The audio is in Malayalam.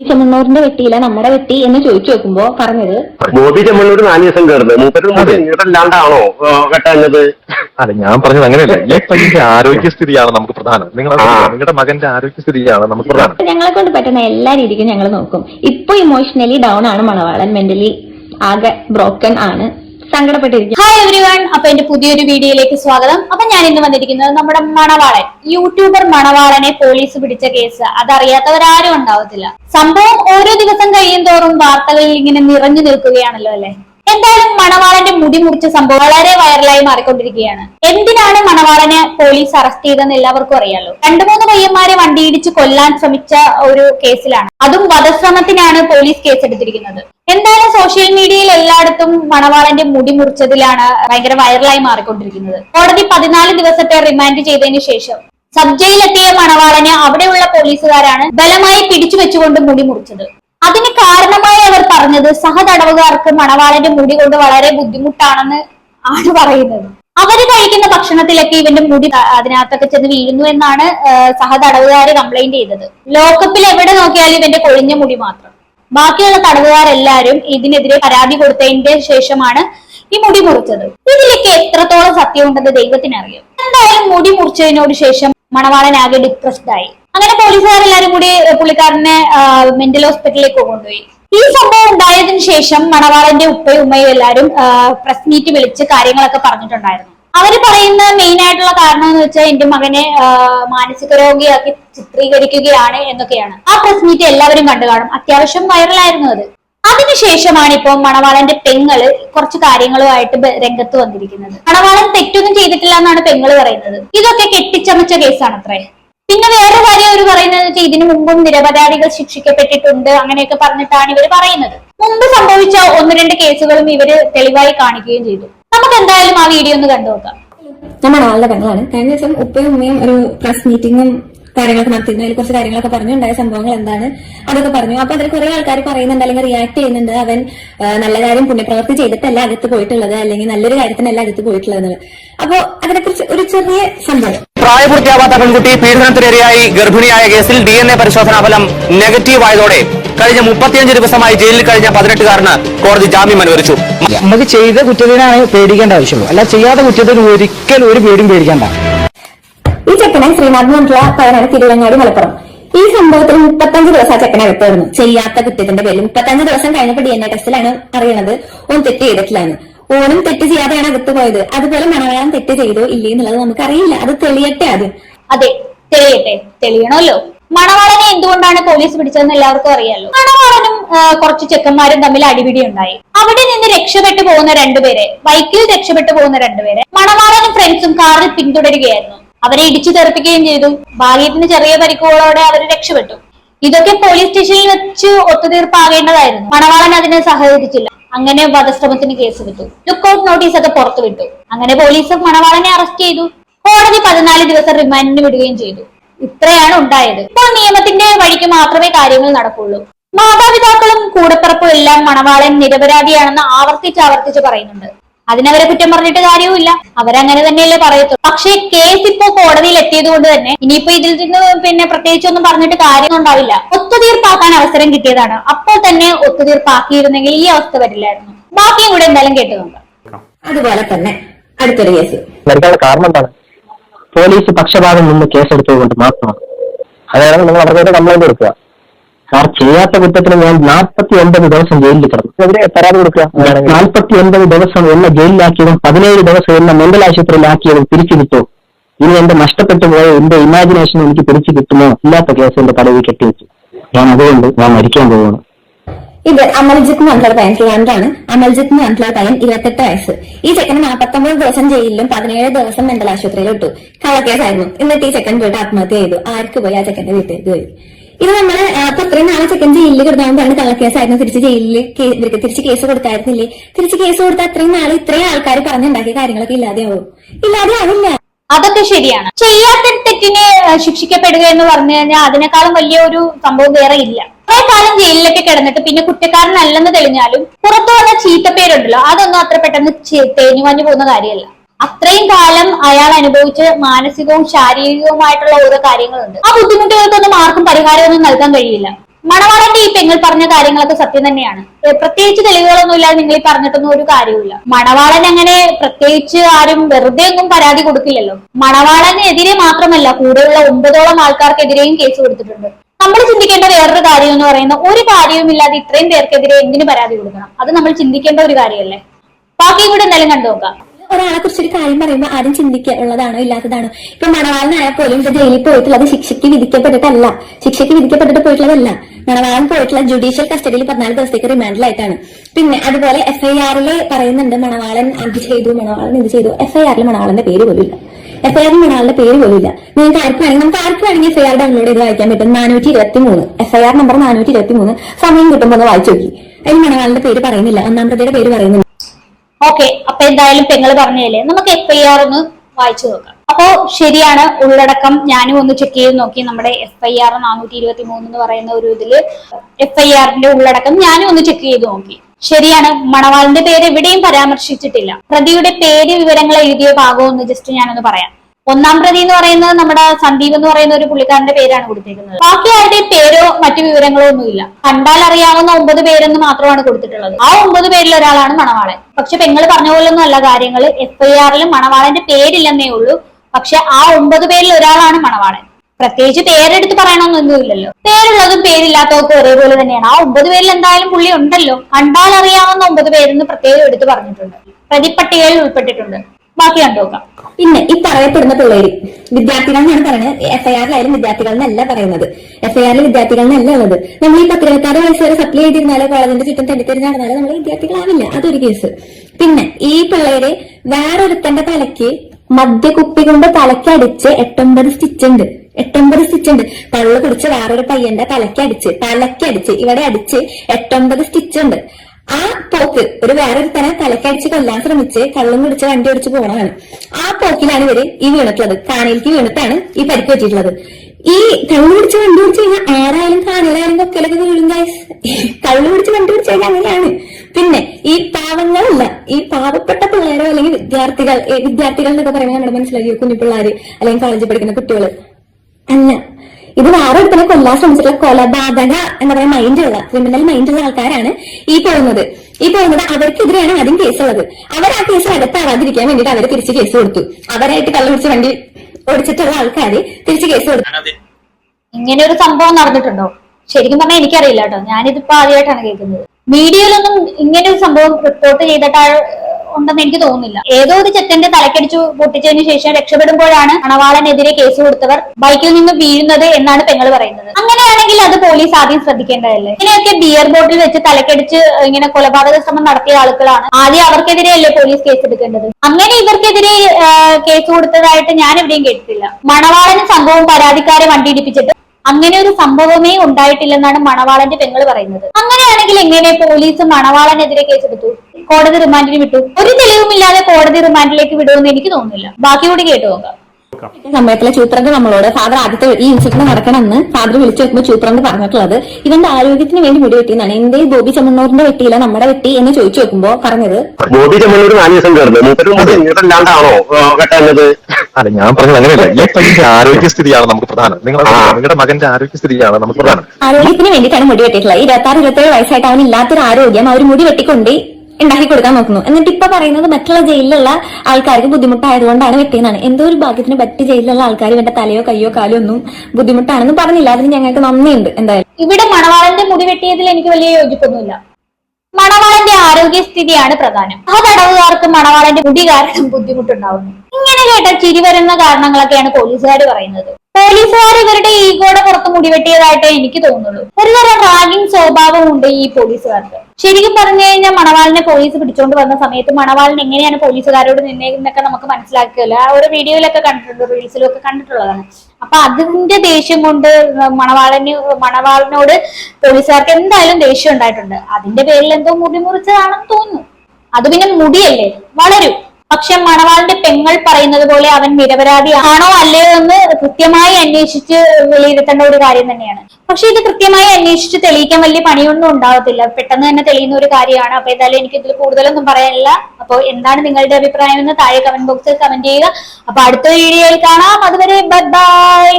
ചെമ്മണ്ണൂരിന്റെ വെട്ടിയില്ല നമ്മുടെ വെട്ടി എന്ന് ചോദിച്ചു നോക്കുമ്പോ പറഞ്ഞത്? ബോബി ചെമ്മണ്ണൂർ നാല് ദിവസം കയറുന്നത് മൂപ്പരല്ലാണ്ടാണോ കെട്ടത് അല്ല ഞാൻ പറഞ്ഞത് അങ്ങനെയല്ല. ഈ പയ്യന്റെ ആരോഗ്യസ്ഥിതിയാണ് നമുക്ക് പ്രധാനം. നിങ്ങൾ നിങ്ങളുടെ മകന്റെ ആരോഗ്യസ്ഥിതിയാണ് നമുക്ക് പ്രധാനം. ഞങ്ങളെ കൊണ്ട് പറ്റുന്ന എല്ലാ രീതിക്കും ഞങ്ങൾ നോക്കും. ഇപ്പൊ ഇമോഷണലി ഡൗൺ ആണ് മണവാളൻ. മെന്റലി ആകെ ബ്രോക്കൺ ആണ്. സങ്കടപ്പെട്ടിരിക്കും ഹായ് എവരി വൺ അപ്പൊ എന്റെ പുതിയൊരു വീഡിയോയിലേക്ക് സ്വാഗതം. അപ്പൊ ഞാൻ ഇന്ന് വന്നിരിക്കുന്നത് നമ്മുടെ മണവാളൻ. യൂട്യൂബർ മണവാളനെ പോലീസ് പിടിച്ച കേസ് അതറിയാത്തവരാരും ഉണ്ടാവത്തില്ല. സംഭവം ഓരോ ദിവസം കഴിയും തോറും വാർത്തകളിൽ ഇങ്ങനെ നിറഞ്ഞു നിൽക്കുകയാണല്ലോ അല്ലെ? എന്തായാലും മണവാളന്റെ മുടി മുറിച്ച സംഭവം വളരെ വൈറലായി മാറിക്കൊണ്ടിരിക്കുകയാണ്. എന്തിനാണ് മണവാളനെ പോലീസ് അറസ്റ്റ് ചെയ്തെന്ന് എല്ലാവർക്കും അറിയാലോ. രണ്ടു മൂന്ന് പയ്യന്മാരെ വണ്ടിയിടിച്ച് കൊല്ലാൻ ശ്രമിച്ച ഒരു കേസിലാണ്. അതും വധശ്രമത്തിനാണ് പോലീസ് കേസെടുത്തിരിക്കുന്നത് എന്തായാലും സോഷ്യൽ മീഡിയയിൽ എല്ലായിടത്തും മണവാളന്റെ മുടി മുറിച്ചതിലാണ് ഭയങ്കര വൈറലായി മാറിക്കൊണ്ടിരിക്കുന്നത്. കോടതി പതിനാല് ദിവസത്തെ റിമാൻഡ് ചെയ്തതിന് ശേഷം സബ് ജയിലെത്തിയ മണവാളനെ അവിടെയുള്ള പോലീസുകാരാണ് ബലമായി പിടിച്ചു വെച്ചുകൊണ്ട് മുടി മുറിച്ചത്. അതിന് കാരണമായി അവർ പറഞ്ഞത് സഹതടവുകാർക്ക് മണവാളന്റെ മുടി കൊണ്ട് വളരെ ബുദ്ധിമുട്ടാണെന്ന് ആണ് പറയുന്നത്. അവർ കഴിക്കുന്ന ഭക്ഷണത്തിലൊക്കെ ഇവന്റെ മുടി അതിനകത്തൊക്കെ ചെന്ന് വീഴുന്നു എന്നാണ് സഹതടവുകാര് കംപ്ലൈന്റ് ചെയ്തത്. ലോക്കപ്പിൽ എവിടെ നോക്കിയാലും ഇവന്റെ കൊഴിഞ്ഞ മുടി മാത്രം. ബാക്കിയുള്ള തടവുകാരെല്ലാരും ഇതിനെതിരെ പരാതി കൊടുത്തതിന്റെ ശേഷമാണ് ഈ മുടി മുറിച്ചത്. ഇതിലൊക്കെ എത്രത്തോളം സത്യമുണ്ടെന്ന് ദൈവത്തിനറിയാം. എന്തായാലും മുടി മുറിച്ചതിനോട് ശേഷം മണവാളൻ ആകെ ഡിപ്രസ്ഡ് ആയി. അങ്ങനെ പോലീസുകാരെല്ലാരും കൂടി പുള്ളിക്കാരനെ മെന്റൽ ഹോസ്പിറ്റലിലേക്ക് കൊണ്ടുപോയി. ഈ സംഭവം ഉണ്ടായതിനു ശേഷം മണവാളന്റെ ഉപ്പയും ഉമ്മയും എല്ലാരും പ്രസ് മീറ്റ് വിളിച്ച് കാര്യങ്ങളൊക്കെ പറഞ്ഞിട്ടുണ്ടായിരുന്നു. അവർ പറയുന്ന മെയിൻ ആയിട്ടുള്ള കാരണം എന്ന് വെച്ചാൽ എന്റെ മകനെ മാനസിക രോഗിയാക്കി ചിത്രീകരിക്കുകയാണ് എന്നൊക്കെയാണ്. ആ പ്രസ് മീറ്റ് എല്ലാവരും കണ്ടു കാണും. അത്യാവശ്യം വൈറലായിരുന്നു അത്. അതിനുശേഷമാണ് ഇപ്പോൾ മണവാളന്റെ പെങ്ങൾ കുറച്ച് കാര്യങ്ങളുമായിട്ട് രംഗത്ത് വന്നിരിക്കുന്നത്. മണവാളൻ തെറ്റൊന്നും ചെയ്തിട്ടില്ല എന്നാണ് പെങ്ങൾ പറയുന്നത്. ഇതൊക്കെ കെട്ടിച്ചമച്ച കേസാണ് അത്രേ പിന്നെ വേറെ കാര്യം അവർ പറയുന്നത് വെച്ചാൽ ഇതിനു മുമ്പും നിരപരാധികൾ ശിക്ഷിക്കപ്പെട്ടിട്ടുണ്ട് അങ്ങനെയൊക്കെ പറഞ്ഞിട്ടാണ് ഇവർ പറയുന്നത്. മുമ്പ് സംഭവിച്ച ഒന്ന് രണ്ട് കേസുകളും ഇവർ തെളിവായി കാണിക്കുകയും ചെയ്തു. നമുക്ക് എന്തായാലും ആ വീഡിയോ ഒന്ന് കണ്ടു നോക്കാം. ഞാൻ മണവാളുടെ പെങ്ങളാണ് കഴിഞ്ഞ ദിവസം ഉപ്പയും ഉമ്മയും ഒരു പ്രസ് മീറ്റിംഗും കാര്യങ്ങളൊക്കെ നടത്തിയിരുന്നു. അതിൽ കുറച്ച് കാര്യങ്ങളൊക്കെ പറഞ്ഞു. ഉണ്ടായ സംഭവങ്ങൾ എന്താണ് അതൊക്കെ പറഞ്ഞു. അപ്പൊ അതിൽ കുറെ ആൾക്കാർ പറയുന്നുണ്ട് അല്ലെങ്കിൽ റിയാക്ട് ചെയ്യുന്നുണ്ട്. അവൻ നല്ല കാര്യം പുണ്യപ്രവൃത്തി ചെയ്തിട്ടല്ല അകത്ത് പോയിട്ടുള്ളത്. അല്ലെങ്കിൽ നല്ലൊരു കാര്യത്തിനല്ല അകത്ത് പോയിട്ടുള്ളത്. അപ്പോ അതിനെക്കുറിച്ച് ഒരു ചെറിയ സംഭവം പ്രായപൂർത്തിയാവാത്ത പെൺകുട്ടി പീഡനത്തിനിരയായി ഗർഭിണിയായ കേസിൽ ഡി എൻ എ പരിശോധനാ ഫലം നെഗറ്റീവ് ആയതോടെ കഴിഞ്ഞ മുപ്പത്തിയഞ്ച് ദിവസമായി ജയിലിൽ കഴിഞ്ഞ പതിനെട്ടുകാരന് കോടതി ജാമ്യം അനുവദിച്ചു. നമുക്ക് ചെയ്ത കുറ്റത്തിനാണ് പേടിക്കേണ്ട ആവശ്യമുള്ളൂ. അല്ല ചെയ്യാത്ത കുറ്റത്തിന് ഒരിക്കലും ഒരു പേടിയും പേടിക്കേണ്ട. ഈ ചെക്കനെ ശ്രീനാഥ് പയ്യനാണ് തിരുവങ്ങാടി മലപ്പുറം. ഈ സംഭവത്തിൽ മുപ്പത്തഞ്ച് ദിവസം ആ ചെക്കനെ അകത്തായിരുന്നു ചെയ്യാത്ത കുറ്റത്തിന്റെ പേരിൽ മുപ്പത്തഞ്ച് ദിവസം കഴിഞ്ഞപ്പോൾ ഡി എൻ എ ടെസ്റ്റിലാണ് അറിയണത്. ഒന്ന് തെറ്റ് ചെയ്തിട്ടില്ലാന്ന് ഓനും തെറ്റ് ചെയ്യാതെയാണ് അകത്ത് പോയത്. അതുപോലെ മണവാളൻ തെറ്റ് ചെയ്തോ ഇല്ലേ എന്നുള്ളത് നമുക്ക് അറിയില്ല അത് തെളിയട്ടെ അത്? അതെ തെളിയട്ടെ. തെളിയണമല്ലോ. മണവാളനെ എന്തുകൊണ്ടാണ് പോലീസ് പിടിച്ചതെന്ന് എല്ലാവർക്കും അറിയാലോ. മണവാളനും കുറച്ച് ചെക്കന്മാരും തമ്മിൽ അടിപിടി ഉണ്ടായി. അവിടെ നിന്ന് രക്ഷപ്പെട്ടു പോകുന്ന രണ്ടുപേരെ ബൈക്കിൽ രക്ഷപ്പെട്ടു പോകുന്ന രണ്ടുപേരെ മണവാളനും ഫ്രണ്ട്സും കാറിൽ പിന്തുടരുകയായിരുന്നു. അവരെ ഇടിച്ചു തെറിപ്പിക്കുകയും ചെയ്തു. ഭാഗ്യത്തിന് ചെറിയ പരിക്കുകളോടെ അവർ രക്ഷപ്പെട്ടു. ഇതൊക്കെ പോലീസ് സ്റ്റേഷനിൽ വെച്ച് ഒത്തുതീർപ്പാകേണ്ടതായിരുന്നു. മണവാളൻ അതിനെ സഹകരിച്ചില്ല. അങ്ങനെ വധശ്രമത്തിന് കേസ് വിട്ടു. ലുക്കൌട്ട് നോട്ടീസ് ഒക്കെ പുറത്തു വിട്ടു. അങ്ങനെ പോലീസ് മണവാളനെ അറസ്റ്റ് ചെയ്തു. കോടതി പതിനാല് ദിവസം റിമാൻഡിന് വിടുകയും ചെയ്തു. ഇത്രയാണ് ഉണ്ടായത്. ഇപ്പോൾ നിയമത്തിന്റെ വഴിക്ക് മാത്രമേ കാര്യങ്ങൾ നടക്കുള്ളൂ. മാതാപിതാക്കളും കൂടപ്പിറപ്പും എല്ലാം മണവാളൻ നിരപരാധിയാണെന്ന് ആവർത്തിച്ച് ആവർത്തിച്ച് പറയുന്നുണ്ട്. അതിനവരെ കുറ്റം പറഞ്ഞിട്ട് കാര്യവുമില്ല. അവരങ്ങനെ തന്നെയല്ലേ പറയത്തുള്ളൂ. പക്ഷേ കേസ് ഇപ്പോ കോടതിയിൽ എത്തിയത് കൊണ്ട് തന്നെ ഇനിയിപ്പോ ഇതിൽ നിന്ന് പിന്നെ പ്രത്യേകിച്ച് ഒന്നും പറഞ്ഞിട്ട് കാര്യമൊന്നും ഉണ്ടാവില്ല. ഒത്തുതീർപ്പാക്കാൻ അവസരം കിട്ടിയതാണ്. അപ്പോൾ തന്നെ ഒത്തുതീർപ്പാക്കിയിരുന്നെങ്കിൽ ഈ അവസ്ഥ വരില്ലായിരുന്നു. ബാക്കിയും കൂടെ എന്തായാലും കേട്ടുകൊണ്ട് അതുപോലെ തന്നെ അടുത്തൊരു കേസ്. കാരണം എന്താണ്? പോലീസ് പക്ഷപാതം നിന്ന് കേസെടുത്തത് കൊണ്ട് മാത്രമാണ്. അതായത് നിങ്ങൾ അവരുടെ കംപ്ലൈന്റ് കൊടുക്കുക. സാർ ചെയ്യാത്ത കുറ്റത്തിന് ഞാൻ നാൽപ്പത്തി ഒൻപത് ദിവസം ജയിലിൽ കിടന്നു. എതിരെ പരാതി കൊടുക്കുക നാൽപ്പത്തി ഒൻപത് ദിവസം എന്നെ ജയിലിലാക്കിയതും പതിനേഴ് ദിവസം എന്നെ മെന്റൽ ആശുപത്രിയിലാക്കിയതും തിരിച്ചു കിട്ടും. ഇനി എന്റെ നഷ്ടപ്പെട്ടു പോയ എന്റെ ഇമാജിനേഷൻ എനിക്ക് തിരിച്ചു കിട്ടുമോ? ഇല്ലാത്ത കേസ് എന്റെ തലവിൽ കെട്ടിവെച്ചു ഞാൻ അതുകൊണ്ട് ഞാൻ മരിക്കാൻ പോവുകയാണ്. ഇത് അമൽജിത്ത് എന്ന് പറഞ്ഞിട്ടുള്ള പയ്യൻ ട്രിവാൻഡ്രാണ് അമൽജിത്ത് എന്ന് പറഞ്ഞിട്ടുള്ള പയ്യൻ ഇരുപത്തെട്ട് വയസ്സ്. ഈ ചെക്കന് നാൽപ്പത്തൊമ്പത് ദിവസം ജയിലിലും പതിനേഴ് ദിവസം മെന്റൽ ആശുപത്രിയിൽ ഇട്ടു. കള്ളക്കേസായിരുന്നു. എന്നിട്ട് ഈ ചെക്കൻ പോയിട്ട് ആത്മഹത്യ ചെയ്തു. ആർക്ക് പോയി ആ ചെക്കന്റെ വീട്ടിലേക്ക് പോയി ഇത് നമ്മൾ അപ്പൊ ഇത്രയും നാളെ ചെക്കൻ ജയിലിൽ കിടന്നുകൊണ്ടാണ് കള്ളക്കേസായിരുന്നു തിരിച്ച് ജയിലിൽ തിരിച്ച് കേസ് കൊടുത്തായിരുന്നില്ലേ? തിരിച്ച് കേസ് കൊടുത്ത അത്രയും നാളെ ഇത്രയും ആൾക്കാർ പറഞ്ഞുണ്ടാക്കിയ കാര്യങ്ങളൊക്കെ ഇല്ലാതെയാവും. ഇല്ലാതെ ആവില്ല അതൊക്കെ ശരിയാണ്. ചെയ്യാത്ത തെറ്റിന് ശിക്ഷിക്കപ്പെടുക എന്ന് പറഞ്ഞു കഴിഞ്ഞാൽ അതിനേക്കാളും വലിയ ഒരു സംഭവം വേറെ ഇല്ല. കുറെ കാലം ജയിലിലൊക്കെ കിടന്നിട്ട് പിന്നെ കുറ്റക്കാരനല്ലെന്ന് തെളിഞ്ഞാലും പുറത്തു വന്ന ചീത്തപ്പേരുണ്ടല്ലോ അതൊന്നും അത്ര പെട്ടെന്ന് തേഞ്ഞു വാഞ്ഞു പോകുന്ന കാര്യമല്ല. അത്രയും കാലം അയാൾ അനുഭവിച്ച മാനസികവും ശാരീരികവുമായിട്ടുള്ള ഓരോ കാര്യങ്ങളുണ്ട്. ആ ബുദ്ധിമുട്ടുകൾക്കൊന്നും ആർക്കും പരിഹാരമൊന്നും നൽകാൻ കഴിയില്ല. മണവാളന്റെ ഈ പെങ്ങൾ പറഞ്ഞ കാര്യങ്ങളൊക്കെ സത്യം തന്നെയാണ്. പ്രത്യേകിച്ച് തെളിവുകളൊന്നും ഇല്ലാതെ നിങ്ങൾ ഈ പറഞ്ഞിട്ടൊന്നും ഒരു കാര്യമില്ല മണവാളൻ അങ്ങനെ പ്രത്യേകിച്ച് ആരും വെറുതെ ഒന്നും പരാതി കൊടുക്കില്ലല്ലോ. മണവാളനെതിരെ മാത്രമല്ല കൂടെയുള്ള ഒമ്പതോളം ആൾക്കാർക്കെതിരെയും കേസ് കൊടുത്തിട്ടുണ്ട്. നമ്മൾ ചിന്തിക്കേണ്ട വേറൊരു കാര്യം എന്ന് പറയുന്ന ഒരു കാര്യവുമില്ലാതെ ഇത്രയും പേർക്കെതിരെ എന്തിനു പരാതി കൊടുക്കണം? അത് നമ്മൾ ചിന്തിക്കേണ്ട ഒരു കാര്യമല്ലേ? ബാക്കി കൂടെ എന്തായാലും കണ്ടു നോക്കാം ഒരാളെ കുറിച്ച് ഒരു കാര്യം പറയുമ്പോൾ ആരും ചിന്തിക്കാനുള്ളതാണോ ഇല്ലാത്തതാണോ? ഇപ്പൊ മണവാളനായാൽ പോലും ഇപ്പൊ ജയിലിൽ പോയിട്ടുള്ളത് ശിക്ഷയ്ക്ക് വിധിക്കപ്പെട്ടിട്ടല്ല. ശിക്ഷയ്ക്ക് വിധിക്കപ്പെട്ടിട്ട് പോയിട്ടുള്ളതല്ല. മണവാളൻ പോയിട്ടുള്ള ജുഡീഷ്യൽ കസ്റ്റഡിയിൽ പതിനാല് ദിവസത്തേക്ക് റിമാൻഡിലായിട്ടാണ് പിന്നെ അതുപോലെ എഫ് ഐ ആറിൽ പറയുന്നുണ്ട് മണവാളൻ അത് ചെയ്തു? മണവാളൻ ഇത് ചെയ്തു? എഫ് ഐ ആറിൽ മണവാളന്റെ പേര് പോലും ഇല്ല. എഫ്ഐആറിൽ മണവാളന്റെ പേര് പോലില്ല നിങ്ങൾക്ക് ആർക്ക് വേണമെങ്കിൽ നമുക്ക് ആർക്ക് വേണമെങ്കിൽ എഫ് എഫ്ഐആർ ഡൗൺലോഡ് ചെയ്ത് വായിക്കാൻ പറ്റും? നാനൂറ്റി ഇരുപത്തി മൂന്ന് എഫ് ഐ ആർ നമ്പർ നാനൂറ്റി ഇരുപത്തി മൂന്ന് സമയം കിട്ടുമ്പോൾ ഒന്ന് വായിച്ചു നോക്കി. അതിൽ മണവാളിന്റെ പേര് പറയുന്നില്ല. ഒന്നാം പ്രതിയുടെ പേര് പറയുന്നില്ല. ഓക്കെ അപ്പൊ എന്തായാലും പെങ്ങൾ പറഞ്ഞതല്ലേ നമുക്ക് എഫ് ഐ ആർ ഒന്ന് വായിച്ചു നോക്കാം. അപ്പോ ശരിയാണ് ഉള്ളടക്കം ഞാനും ഒന്ന് ചെക്ക് ചെയ്ത് നോക്കി. നമ്മുടെ എഫ് ഐ ആർ നാനൂറ്റി ഇരുപത്തി മൂന്ന് എന്ന് പറയുന്ന ഒരു ഇതിൽ എഫ് ഐ ആറിന്റെ ഉള്ളടക്കം ഞാനും ഒന്ന് ചെക്ക് ചെയ്ത് നോക്കി. ശരിയാണ് മണവാളിന്റെ പേര് എവിടെയും പരാമർശിച്ചിട്ടില്ല. പ്രതിയുടെ പേര് വിവരങ്ങൾ എഴുതിയ ഭാഗം ഒന്ന് ജസ്റ്റ് ഞാനൊന്ന് പറയാം. ഒന്നാം പ്രതി എന്ന് പറയുന്നത് നമ്മുടെ സന്ദീപ് എന്ന് പറയുന്ന ഒരു പുള്ളിക്കാരന്റെ പേരാണ് കൊടുത്തിരിക്കുന്നത് ബാക്കി ആരുടെ പേരോ മറ്റു വിവരങ്ങളോ ഒന്നുമില്ല. കണ്ടാൽ അറിയാവുന്ന ഒമ്പത് പേരെന്ന് മാത്രമാണ് കൊടുത്തിട്ടുള്ളത്. ആ ഒമ്പത് പേരിൽ ഒരാളാണ് മണവാളൻ. പക്ഷെ പെങ്ങൾ പറഞ്ഞ പോലൊന്നും അല്ല കാര്യങ്ങൾ എഫ്ഐആറിൽ മണവാളന്റെ പേരില്ലെന്നേ ഉള്ളൂ. പക്ഷെ ആ ഒമ്പത് പേരിൽ ഒരാളാണ് മണവാളൻ. പ്രത്യേകിച്ച് പേരെടുത്ത് പറയണമെന്നൊന്നുമില്ലല്ലോ പേരുള്ളതും പേരില്ലാത്തതൊക്കെ ഒരേപോലെ തന്നെയാണ്. ആ ഒമ്പത് പേരിൽ എന്തായാലും പുള്ളി ഉണ്ടല്ലോ. കണ്ടാൽ അറിയാവുന്ന ഒമ്പത് പേരെന്ന് പ്രത്യേകം എടുത്തു പറഞ്ഞിട്ടുണ്ട്. പ്രതിപ്പട്ടികയിൽ ഉൾപ്പെട്ടിട്ടുണ്ട്. ബാക്കി കണ്ടുനോക്കാം പിന്നെ ഈ പറയപ്പെടുന്ന പിള്ളേര് വിദ്യാർത്ഥികൾ എന്നാണ് പറയുന്നത് എഫ്ഐആറിലായാലും വിദ്യാർത്ഥികൾ എന്നല്ല പറയുന്നത്. എഫ്ഐആറിൽ വിദ്യാർത്ഥികൾ എന്നല്ല ഉള്ളത്. നമ്മൾ ഈ പത്തിരുപത്താറ് വയസ്സ് വരെ സപ്ലൈ ചെയ്തിരുന്നാലോ കോളേജിന്റെ ചുറ്റും തെണ്ടിത്തെരി നടന്നാലോ നമ്മൾ വിദ്യാർത്ഥികളാവില്ല. അതൊരു കേസ് പിന്നെ ഈ പിള്ളേര് വേറൊരുത്തന്റെ തലയ്ക്ക് മദ്യകുപ്പി കൊണ്ട് തലക്കടിച്ച് എട്ടൊമ്പത് സ്റ്റിച്ച് ഉണ്ട്. എട്ടൊമ്പത് സ്റ്റിച്ച് ഉണ്ട്. കള്ള് കുടിച്ച് വേറൊരു പയ്യന്റെ തലക്കടിച്ച് തലക്കടിച്ച് ഇവിടെ അടിച്ച് എട്ടൊമ്പത് സ്റ്റിച്ച് ഉണ്ട്. ആ പോക്ക് ഒരു വേറൊരു തരം തലക്കടിച്ച് കൊല്ലാൻ ശ്രമിച്ച് കള്ളും കുടിച്ച് വണ്ടി ഓടിച്ച് പോണതാണ്. ആ പോക്കിലാണ് ഇവർ ഈ വീണിട്ടുള്ളത് കാനയിലേക്ക് വീണിട്ടാണ് ഈ പരിക്ക് പറ്റിയിട്ടുള്ളത്. ഈ കള്ളു പിടിച്ച് വണ്ടി ഓടിച്ച് കഴിഞ്ഞാൽ ആരായാലും കാനലായാലും കൊക്കലൊക്കെ വീഴും ഗൈസ് കള്ളു പിടിച്ച് വണ്ടി പിടിച്ച് കഴിഞ്ഞാൽ അങ്ങനെയാണ്. പിന്നെ ഈ പാവങ്ങളല്ല ഈ പാവപ്പെട്ട പിള്ളേരോ അല്ലെങ്കിൽ വിദ്യാർത്ഥികൾ വിദ്യാർത്ഥികൾ എന്നൊക്കെ പറയുമ്പോൾ നമ്മുടെ മനസ്സിലാക്കി കുഞ്ഞു പിള്ളേര് അല്ലെങ്കിൽ കോളേജിൽ പഠിക്കുന്ന കുട്ടികൾ അല്ല ഇത് വേറെ ഒരുത്തനെ കൊല്ലാൻ ശ്രമിച്ചിട്ടുള്ള കൊലപാതക എന്താ മൈൻഡ് മൈൻഡുള്ള ക്രിമിനൽ മൈൻഡുള്ള ആൾക്കാരാണ് ഈ പോകുന്നത്. ഈ പോകുന്നത് അവർക്കെതിരെയാണ് ആദ്യം കേസുള്ളത്. അവർ ആ കേസ് അകത്താവാതിരിക്കാൻ വേണ്ടിയിട്ട് അവർ തിരിച്ച് കേസ് കൊടുത്തു. അവരായിട്ട് കള്ളുപിടിച്ച് വണ്ടി ഓടിച്ചിട്ടുള്ള ആൾക്കാര് തിരിച്ച് കേസ് കൊടുത്തു. ഇങ്ങനെ ഒരു സംഭവം നടന്നിട്ടുണ്ടോ? ശരിക്കും പറഞ്ഞാൽ എനിക്കറിയില്ല കേട്ടോ. ഞാനിതിപ്പോ ആദ്യമായിട്ടാണ് കേൾക്കുന്നത്. മീഡിയയിലൊന്നും ഇങ്ങനെ ഒരു സംഭവം റിപ്പോർട്ട് ചെയ്തിട്ട് ഉണ്ടെന്ന് എനിക്ക് തോന്നുന്നില്ല. ഏതോ ഒരു ചെത്തന്റെ തലക്കടിച്ചു പൊട്ടിച്ചതിന് ശേഷം രക്ഷപ്പെടുമ്പോഴാണ് മണവാളനെതിരെ കേസ് കൊടുത്തവർ ബൈക്കിൽ നിന്ന് വീഴുന്നത് എന്നാണ് പെങ്ങൾ പറയുന്നത്. അങ്ങനെയാണെങ്കിൽ അത് പോലീസ് ആദ്യം ശ്രദ്ധിക്കേണ്ടതല്ലേ? ഇങ്ങനെയൊക്കെ ബിയർ ബോട്ടിൽ വെച്ച് തലക്കടിച്ച് ഇങ്ങനെ കൊലപാതക ശ്രമം നടത്തിയ ആളുകളാണ് ആദ്യം അവർക്കെതിരെയല്ലേ പോലീസ് കേസ് എടുക്കേണ്ടത്? അങ്ങനെ ഇവർക്കെതിരെ കേസ് കൊടുത്തതായിട്ട് ഞാൻ എവിടെയും കേട്ടിട്ടില്ല. മണവാളനും സംഭവം പരാതിക്കാരെ വണ്ടി ഇടിപ്പിച്ചിട്ട് അങ്ങനെ ഒരു സംഭവമേ ഉണ്ടായിട്ടില്ലെന്നാണ് മണവാളന്റെ പെങ്ങൾ പറയുന്നത്. അങ്ങനെയാണെങ്കിൽ എങ്ങനെ പോലീസ് മണവാളനെതിരെ കേസെടുത്തു? കോടതി റിമാൻഡിന് വിട്ടു. ഒരു തെളിവുമില്ലാതെ കോടതി റിമാൻഡിലേക്ക് വിടുമെന്ന് എനിക്ക് തോന്നുന്നില്ല. ബാക്കി കൂടി കേട്ടു നോക്കാം. സമയത്തിലെ ചൂത്രണ്ട് നമ്മളോട് ഫാദർ ആദ്യത്തെ ഈ ഇൻസിഡന്റ് നടക്കണമെന്ന് ഫാദർ വിളിച്ചു വെക്കുമ്പോൾ ചൂത്രണ്ട് പറഞ്ഞിട്ടുള്ളത്. ഇവന്റെ ആരോഗ്യത്തിന് വേണ്ടി മുടി വെട്ടിയെന്നാണ്. എന്റെ ബോബി ചമ്മണ്ണൂറിന്റെ വെട്ടിയില്ല നമ്മുടെ വെട്ടി എന്ന് ചോദിച്ചു വെക്കുമ്പോ പറഞ്ഞത്? ബോബി ചെമ്മണ്ണൂർ നാല് ദിവസം കയറുന്നത്. മൂപ്പര് മുടി നീട്ടല്ലാണ്ടാണോ വെട്ടാനത് അല്ല ഞാൻ പറഞ്ഞത് അങ്ങനെയല്ല. ഈ പയ്യന്റെ ആരോഗ്യസ്ഥിതിയാണ് നമുക്ക് പ്രധാനം. നിങ്ങൾ നിങ്ങളുടെ മകന്റെ ആരോഗ്യസ്ഥിതിയാണ് നമുക്ക് പ്രധാനം. ആരോഗ്യത്തിന് വേണ്ടിയിട്ടാണ് മുടി വെട്ടിയിട്ടുള്ളത്. ഇരുപത്തി ആറ് ഇരുപത്തേഴ് വയസ്സായിട്ട് അവൻ ഇല്ലാത്തൊരു ആരോഗ്യം അവർ മുടി വെട്ടിക്കൊണ്ട് ഉണ്ടാക്കി കൊടുക്കാൻ നോക്കുന്നു. എന്നിട്ട് ഇപ്പൊ പറയുന്നത് മറ്റുള്ള ജയിലിലുള്ള ആൾക്കാർക്ക് ബുദ്ധിമുട്ടായതുകൊണ്ടാണ് വെട്ടിയെന്നാണ് എന്തോ ഒരു ഭാഗ്യത്തിന് പറ്റി ജയിലിലുള്ള ആൾക്കാർ ഇവന്റെ തലയോ കയ്യോ കാലോ ഒന്നും ബുദ്ധിമുട്ടാണെന്ന് പറഞ്ഞില്ല. അതിന് ഞങ്ങൾക്ക് നന്ദിയുണ്ട് എന്തായാലും. ഇവിടെ മണവാളന്റെ മുടി വെട്ടിയതിൽ എനിക്ക് വലിയ യോജിപ്പൊന്നുമില്ല. മണവാളന്റെ ആരോഗ്യസ്ഥിതിയാണ് പ്രധാനം. ആ തടവുകാർക്ക് മണവാളന്റെ മുടി കാരണം ബുദ്ധിമുട്ടുണ്ടാവുന്നു. ഇങ്ങനെ കേട്ട ചിരി വരുന്ന കാരണങ്ങളൊക്കെയാണ് പോലീസുകാർ പറയുന്നത്. പോലീസുകാർ ഇവരുടെ ഈഗോടെ പുറത്ത് മുടി വെട്ടിയതായിട്ടേ എനിക്ക് തോന്നുള്ളൂ ഒരുതരം റാഗിങ് സ്വഭാവമുണ്ട് ഈ പോലീസുകാർക്ക്. ശരിക്കും പറഞ്ഞു കഴിഞ്ഞാൽ മണവാളിനെ പോലീസ് പിടിച്ചോണ്ട് വന്ന സമയത്ത് മണവാളൻ എങ്ങനെയാണ് പോലീസുകാരോട് നിന്നേന്നൊക്കെ നമുക്ക് മനസ്സിലാക്കിയല്ലോ. ആ ഒരു വീഡിയോയിലൊക്കെ കണ്ടിട്ടുണ്ട് റീൽസിലും ഒക്കെ കണ്ടിട്ടുള്ളതാണ്. അപ്പൊ അതിന്റെ ദേഷ്യം കൊണ്ട് മണവാളന് മണവാളിനോട് പോലീസുകാർക്ക് എന്തായാലും ദേഷ്യം ഉണ്ടായിട്ടുണ്ട്. അതിന്റെ പേരിൽ എന്തോ മുടി മുറിച്ചതാണെന്ന് തോന്നുന്നു. അത് പിന്നെ മുടിയല്ലേ? വളരും. പക്ഷെ മണവാളിന്റെ പെങ്ങൾ പറയുന്നത് പോലെ അവൻ നിരപരാധി ആണോ അല്ലയോ എന്ന് കൃത്യമായി അന്വേഷിച്ച് വിലയിരുത്തേണ്ട ഒരു കാര്യം തന്നെയാണ്. പക്ഷെ ഇത് കൃത്യമായി അന്വേഷിച്ച് തെളിയിക്കാൻ വലിയ പണിയൊന്നും ഉണ്ടാവത്തില്ല. പെട്ടെന്ന് തന്നെ തെളിയുന്ന ഒരു കാര്യമാണ്. അപ്പൊ ഏതായാലും എനിക്ക് ഇതിൽ കൂടുതലൊന്നും പറയാനില്ല. അപ്പോൾ എന്താണ് നിങ്ങളുടെ അഭിപ്രായം എന്ന് താഴെ കമന്റ് ബോക്സിൽ കമന്റ് ചെയ്യുക. അപ്പൊ അടുത്ത വീഡിയോയിൽ കാണാം. അതുവരെ ബൈ